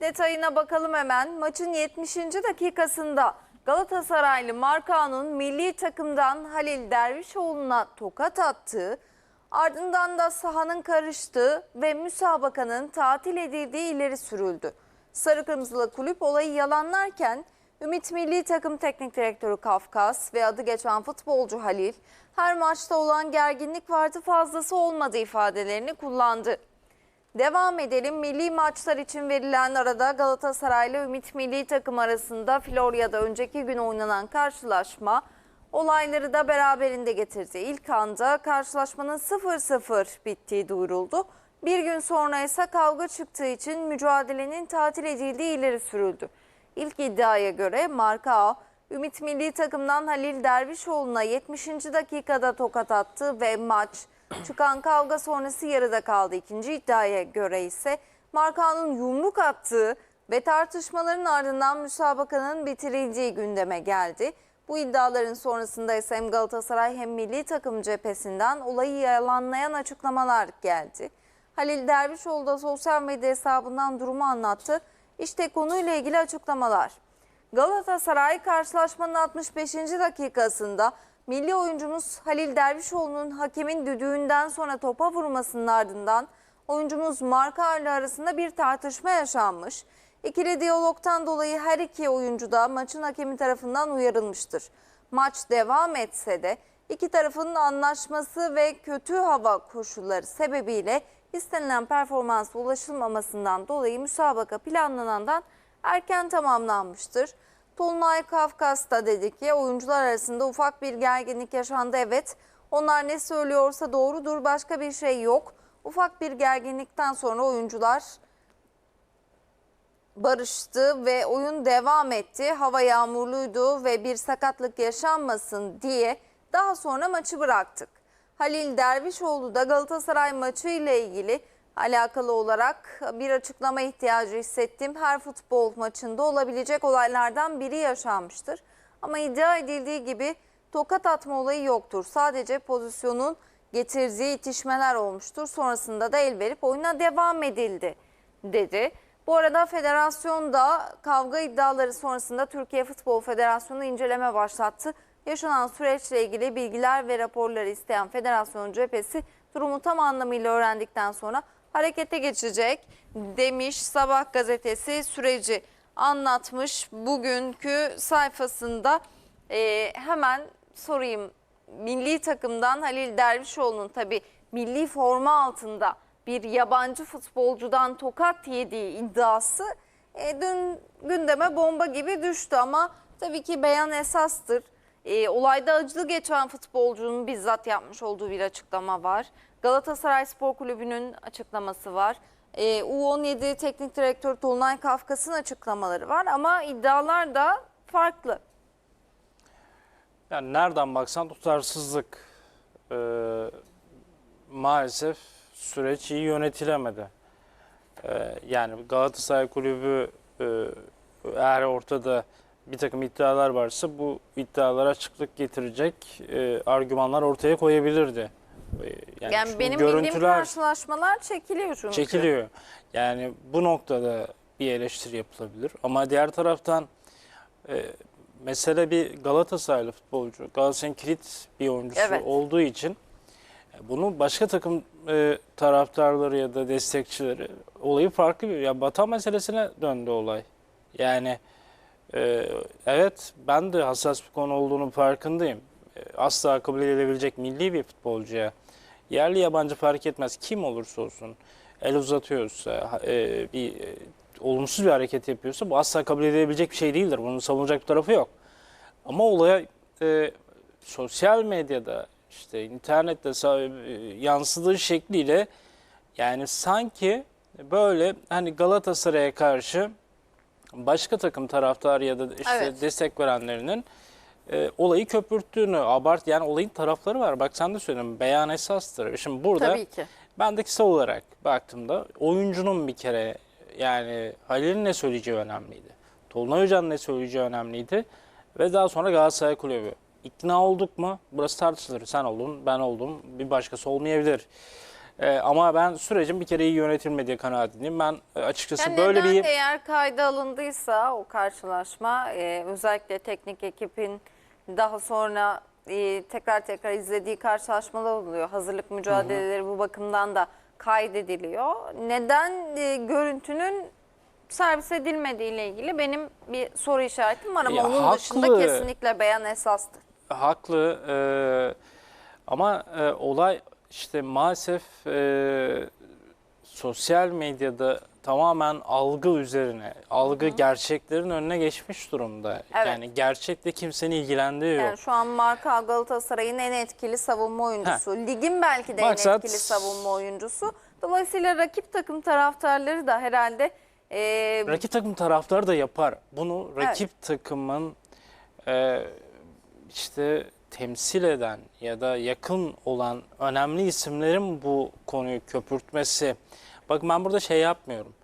Detayına bakalım hemen. Maçın 70. dakikasında Galatasaraylı Markao'nun milli takımdan Halil Dervişoğlu'na tokat attığı, ardından da sahanın karıştığı ve müsabakanın tatil edildiği ileri sürüldü. Sarı Kırmızılı kulüp olayı yalanlarken Ümit Milli Takım Teknik Direktörü Kafkas ve adı geçen futbolcu Halil her maçta olan gerginlik vardı fazlası olmadı ifadelerini kullandı. Devam edelim. Milli maçlar için verilen arada Galatasaray ile Ümit Milli Takım arasında Florya'da önceki gün oynanan karşılaşma olayları da beraberinde getirdi. İlk anda karşılaşmanın 0-0 bittiği duyuruldu. Bir gün sonra ise kavga çıktığı için mücadelenin tatil edildiği ileri sürüldü. İlk iddiaya göre Marka Ümit Milli Takım'dan Halil Dervişoğlu'na 70. dakikada tokat attı ve maç çıkan kavga sonrası yarıda kaldı. İkinci iddiaya göre ise Marka'nın yumruk attığı ve tartışmaların ardından müsabakanın bitirildiği gündeme geldi. Bu iddiaların sonrasında ise hem Galatasaray hem milli takım cephesinden olayı yalanlayan açıklamalar geldi. Halil Dervişoğlu da sosyal medya hesabından durumu anlattı. İşte konuyla ilgili açıklamalar. Galatasaray karşılaşmanın 65. dakikasında milli oyuncumuz Halil Dervişoğlu'nun hakemin düdüğünden sonra topa vurmasının ardından oyuncumuz Marka ile arasında bir tartışma yaşanmış. İkili diyalogtan dolayı her iki oyuncu da maçın hakemi tarafından uyarılmıştır. Maç devam etse de iki tarafın anlaşması ve kötü hava koşulları sebebiyle istenilen performansa ulaşılmamasından dolayı müsabaka planlanandan erken tamamlanmıştır. Tolunay Kafkas da dedi ki oyuncular arasında ufak bir gerginlik yaşandı evet. Onlar ne söylüyorsa doğrudur başka bir şey yok. Ufak bir gerginlikten sonra oyuncular barıştı ve oyun devam etti. Hava yağmurluydu ve bir sakatlık yaşanmasın diye daha sonra maçı bıraktık. Halil Dervişoğlu da Galatasaray maçı ile ilgili alakalı olarak bir açıklama ihtiyacı hissettim. Her futbol maçında olabilecek olaylardan biri yaşanmıştır. Ama iddia edildiği gibi tokat atma olayı yoktur. Sadece pozisyonun getirdiği itişmeler olmuştur. Sonrasında da el verip oyuna devam edildi dedi. Bu arada federasyon da kavga iddiaları sonrasında Türkiye Futbol Federasyonu inceleme başlattı. Yaşanan süreçle ilgili bilgiler ve raporları isteyen federasyon cephesi durumu tam anlamıyla öğrendikten sonra harekete geçecek demiş Sabah gazetesi süreci anlatmış bugünkü sayfasında. Ee, hemen sorayım milli takımdan Halil Dervişoğlu'nun tabi milli forma altında bir yabancı futbolcudan tokat yediği iddiası e, dün gündeme bomba gibi düştü ama tabii ki beyan esastır. E, olayda acılı geçen futbolcunun bizzat yapmış olduğu bir açıklama var. Galatasaray Spor Kulübü'nün açıklaması var. E, U17 Teknik Direktör Tolunay Kafkas'ın açıklamaları var ama iddialar da farklı. Yani nereden baksan tutarsızlık. Ee, maalesef süreç iyi yönetilemedi. Ee, yani Galatasaray Kulübü e, eğer ortada bir takım iddialar varsa bu iddialara açıklık getirecek e, argümanlar ortaya koyabilirdi. Yani, şu benim bildiğim karşılaşmalar çekiliyor çünkü. çekiliyor. Yani bu noktada bir eleştiri yapılabilir. Ama diğer taraftan e, mesele bir Galatasaraylı futbolcu. Galatasaray'ın kilit bir oyuncusu Evet. olduğu için e, bunu başka takım e, taraftarları ya da destekçileri olayı farklı bir ya Batan meselesine döndü olay. Yani e, evet ben de hassas bir konu olduğunu farkındayım. E, asla kabul edilebilecek milli bir futbolcuya yerli yabancı fark etmez kim olursa olsun el uzatıyorsa e, bir e, olumsuz bir hareket yapıyorsa bu asla kabul edilebilecek bir şey değildir. Bunun savunulacak bir tarafı yok. Ama olaya e, sosyal medyada işte internette e, yansıdığı şekliyle yani sanki böyle hani Galatasaray'a karşı başka takım taraftarı ya da işte Evet. destek verenlerinin e, olayı köpürttüğünü, abart yani olayın tarafları var. Bak sen de söyledin beyan esastır. Şimdi burada Tabii ki. ben de kısa olarak baktığımda oyuncunun bir kere yani Halil'in ne söyleyeceği önemliydi. Tolunay Hoca'nın ne söyleyeceği önemliydi. Ve daha sonra Galatasaray Kulübü. İkna olduk mu? Burası tartışılır. Sen oldun, ben oldum, bir başkası olmayabilir. E, ama ben sürecin bir kere iyi yönetilmediği kanaatindeyim. Ben e, açıkçası Yani böyle neden bir eğer kayda alındıysa o karşılaşma e, özellikle teknik ekibin daha sonra e, tekrar tekrar izlediği karşılaşmalar oluyor. Hazırlık mücadeleleri bu bakımdan da kaydediliyor. Neden e, görüntünün servis edilmediği ile ilgili benim bir soru işaretim var ama Ya, onun dışında haklı. kesinlikle beyan esastır. haklı e, ama e, olay işte maalesef e, sosyal medyada tamamen algı üzerine, algı gerçeklerin önüne geçmiş durumda. Evet. Yani gerçekle kimsenin ilgilendiği yok. Yani şu an Marka Galatasaray'ın en etkili savunma oyuncusu. Ligin belki de en Maksat- etkili savunma oyuncusu. Dolayısıyla rakip takım taraftarları da herhalde e, Rakip takım taraftarı da yapar. Bunu rakip takımın e, işte temsil eden ya da yakın olan önemli isimlerin bu konuyu köpürtmesi. Bak ben burada şey yapmıyorum.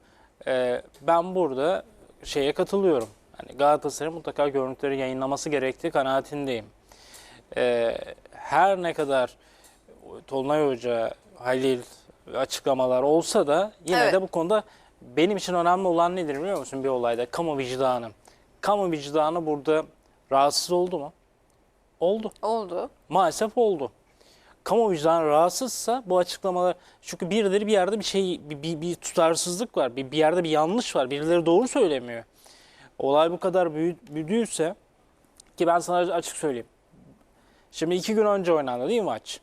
E, ben burada şeye katılıyorum. Hani Galatasaray'ın mutlaka görüntüleri yayınlaması gerektiği kanaatindeyim. E, her ne kadar Tolunay Hoca, Halil açıklamalar olsa da yine Evet. de bu konuda benim için önemli olan nedir biliyor musun bir olayda? Kamu vicdanı. Kamu vicdanı burada rahatsız oldu mu? Oldu. oldu. Maalesef oldu. Kamu vicdanı rahatsızsa bu açıklamalar çünkü birileri bir yerde bir şey bir, bir, bir tutarsızlık var. Bir, bir yerde bir yanlış var. Birileri doğru söylemiyor. Olay bu kadar büyü, büyüdüyse ki ben sana açık söyleyeyim. Şimdi iki gün önce oynandı değil mi maç?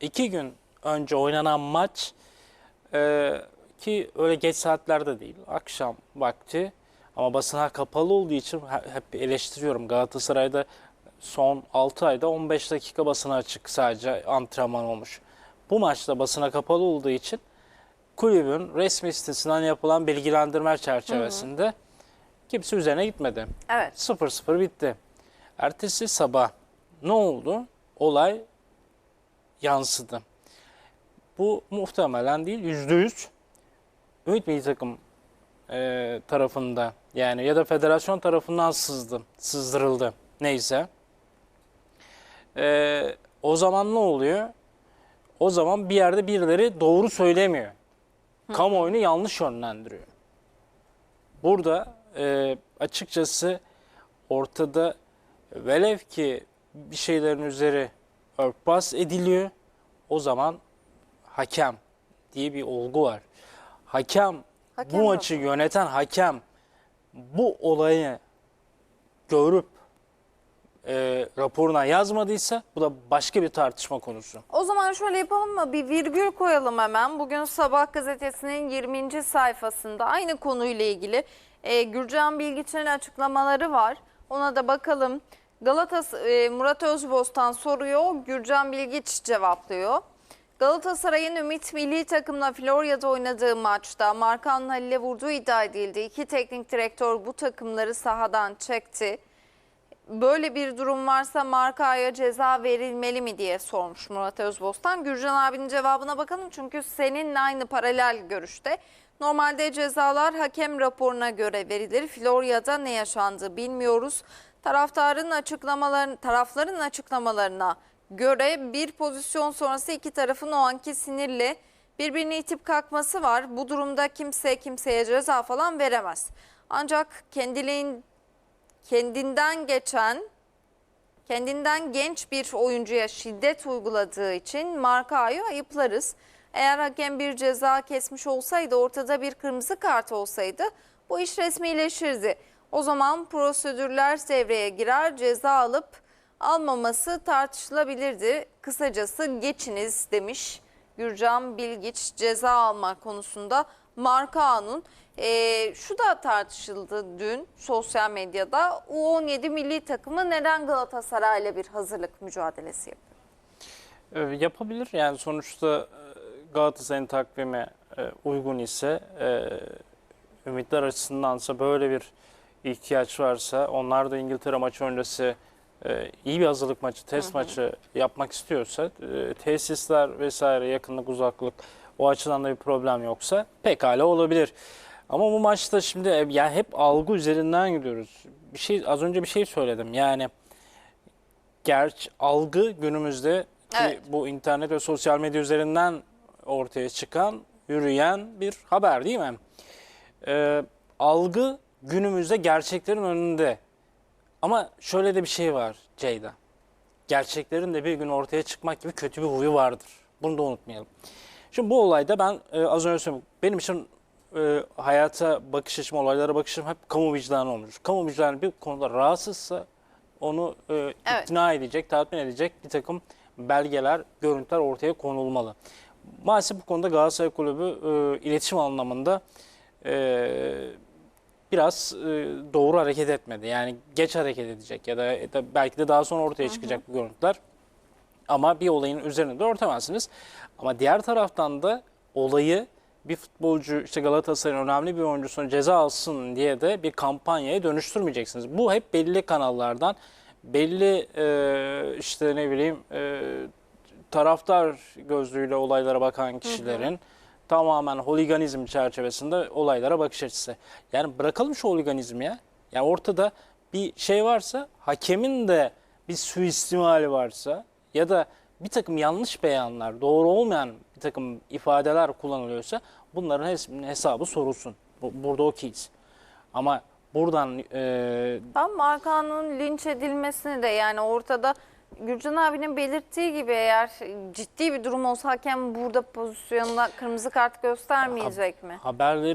İki gün önce oynanan maç e, ki öyle geç saatlerde değil. Akşam vakti ama basına kapalı olduğu için he- hep eleştiriyorum. Galatasaray'da son 6 ayda 15 dakika basına açık sadece antrenman olmuş. Bu maçta basına kapalı olduğu için kulübün resmi sitesinden yapılan bilgilendirme çerçevesinde kimse üzerine gitmedi. Evet. 0-0 bitti. Ertesi sabah ne oldu? Olay yansıdı. Bu muhtemelen değil yüzde yüz Ümit Milli Takım e, tarafında yani ya da federasyon tarafından sızdı, sızdırıldı neyse. E, o zaman ne oluyor? O zaman bir yerde birileri doğru söylemiyor. Kamuoyunu yanlış yönlendiriyor. Burada e, açıkçası ortada velev ki bir şeylerin üzeri örtbas ediliyor. O zaman hakem diye bir olgu var. Hakem, Hakem bu maçı yöneten hakem bu olayı görüp e, raporuna yazmadıysa bu da başka bir tartışma konusu. O zaman şöyle yapalım mı? Bir virgül koyalım hemen. Bugün Sabah gazetesinin 20. sayfasında aynı konuyla ilgili e, Gürcan Bilgiç'in açıklamaları var. Ona da bakalım. Galatasaray Murat Özbostan soruyor, Gürcan Bilgiç cevaplıyor. Galatasaray'ın Ümit Milli Takımla Florya'da oynadığı maçta Markan Halil'e vurduğu iddia edildi. İki teknik direktör bu takımları sahadan çekti böyle bir durum varsa markaya ceza verilmeli mi diye sormuş Murat Özbostan. Gürcan abinin cevabına bakalım çünkü seninle aynı paralel görüşte. Normalde cezalar hakem raporuna göre verilir. Florya'da ne yaşandı bilmiyoruz. Taraftarın açıklamalarını, tarafların açıklamalarına göre bir pozisyon sonrası iki tarafın o anki sinirle birbirini itip kalkması var. Bu durumda kimse kimseye ceza falan veremez. Ancak kendiliğin kendinden geçen, kendinden genç bir oyuncuya şiddet uyguladığı için markayı ayıplarız. Eğer hakem bir ceza kesmiş olsaydı, ortada bir kırmızı kart olsaydı bu iş resmileşirdi. O zaman prosedürler devreye girer, ceza alıp almaması tartışılabilirdi. Kısacası geçiniz demiş Gürcan Bilgiç ceza alma konusunda Markao'nun. Ee, şu da tartışıldı dün sosyal medyada. U17 milli takımı neden Galatasaray'la bir hazırlık mücadelesi yapıyor? E, yapabilir yani sonuçta e, Galatasaray'ın takvimi e, uygun ise e, ümitler açısındansa böyle bir ihtiyaç varsa onlar da İngiltere maçı öncesi e, iyi bir hazırlık maçı, test maçı yapmak istiyorsa e, tesisler vesaire yakınlık uzaklık o açıdan da bir problem yoksa pekala olabilir. Ama bu maçta şimdi e, yani hep algı üzerinden gidiyoruz. Bir şey az önce bir şey söyledim. Yani gerçi algı günümüzde Evet. bu internet ve sosyal medya üzerinden ortaya çıkan, yürüyen bir haber değil mi? Ee, algı günümüzde gerçeklerin önünde. Ama şöyle de bir şey var Ceyda. Gerçeklerin de bir gün ortaya çıkmak gibi kötü bir huyu vardır. Bunu da unutmayalım. Şimdi bu olayda ben e, az önce söyledim. Benim için e, hayata bakış açım, olaylara bakış açım hep kamu vicdanı olmuş. Kamu vicdanı bir konuda rahatsızsa onu e, Evet. ikna edecek, tatmin edecek bir takım belgeler, görüntüler ortaya konulmalı. Maalesef bu konuda Galatasaray Kulübü e, iletişim anlamında e, biraz e, doğru hareket etmedi. Yani geç hareket edecek ya da, ya da belki de daha sonra ortaya çıkacak bu görüntüler. Ama bir olayın üzerinde de örtemezsiniz. Ama diğer taraftan da olayı bir futbolcu işte Galatasaray'ın önemli bir oyuncusunu ceza alsın diye de bir kampanyaya dönüştürmeyeceksiniz. Bu hep belli kanallardan, belli e, işte ne bileyim e, taraftar gözlüğüyle olaylara bakan kişilerin tamamen holiganizm çerçevesinde olaylara bakış açısı. Yani bırakalım şu holiganizmi ya. Yani ortada bir şey varsa, hakemin de bir suistimali varsa ya da bir takım yanlış beyanlar, doğru olmayan bir takım ifadeler kullanılıyorsa bunların hes- hesabı sorulsun. Bu- Burada okeyiz. Ama buradan e, Ben Markan'ın linç edilmesini de yani ortada Gürcan abinin belirttiği gibi eğer ciddi bir durum olsa hakem burada pozisyonda kırmızı kart göstermeyecek mi? haberleri